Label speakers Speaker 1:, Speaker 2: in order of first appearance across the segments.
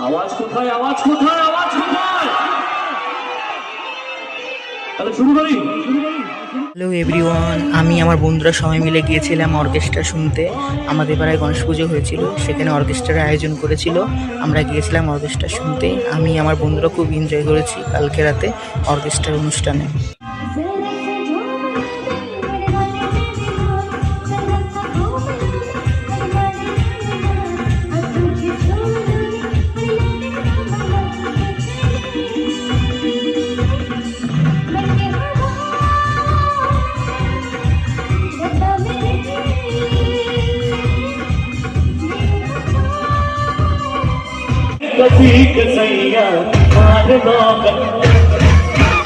Speaker 1: আওয়াজ কোথায় আওয়াজ কোথায় আওয়াজ কোথায়? তাহলে শুরু করি।
Speaker 2: হ্যালো এভরিওয়ান, আমি আমার বন্ধুরা সবাই মিলে গিয়েছিলাম অর্কেস্ট্রা শুনতে। আমাদের পাড়ায় গণেশ পুজো হয়েছিল, সেখানে অর্কেস্ট্রার আয়োজন করেছিল। আমরা গিয়েছিলাম অর্কেস্ট্রা শুনতে। আমি, আমার বন্ধুরা খুব এনজয় করেছি কালকে রাতে অর্কেস্ট্রার অনুষ্ঠানে।
Speaker 1: कसैया मार लो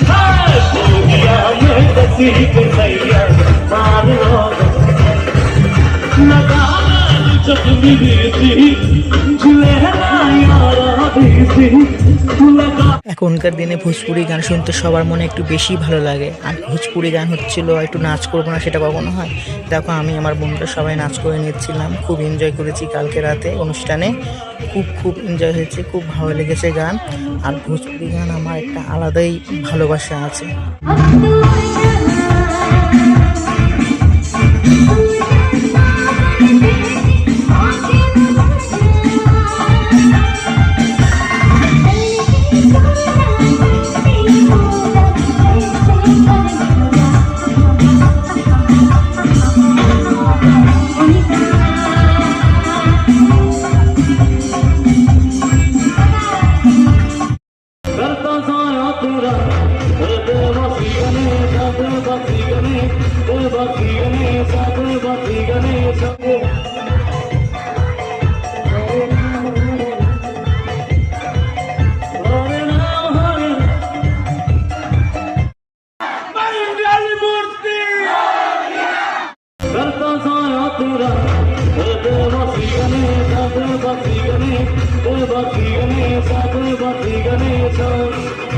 Speaker 1: हाय बोलिया ये कसी कसैया मार लो लगा जब मिली
Speaker 2: এখনকার দিনে ভোজপুরি গান শুনতে সবার মনে একটু বেশি ভালো লাগে। আর ভোজপুরি গান হচ্ছিল, একটু নাচ করব না সেটা কখনো হয়? দেখো, আমি আমার বন্ধুরা সবাই নাচ করে নিচ্ছিলাম খুব এনজয় করেছি কালকে রাতে অনুষ্ঠানে। খুব খুব এনজয় হয়েছে, খুব ভালো লেগেছে গান। আর ভোজপুরি গান আমার একটা আলাদাই ভালোবাসা আছে।
Speaker 1: Bhakti Ganesha, Bhakti Ganesha, Bhakti Ganesha.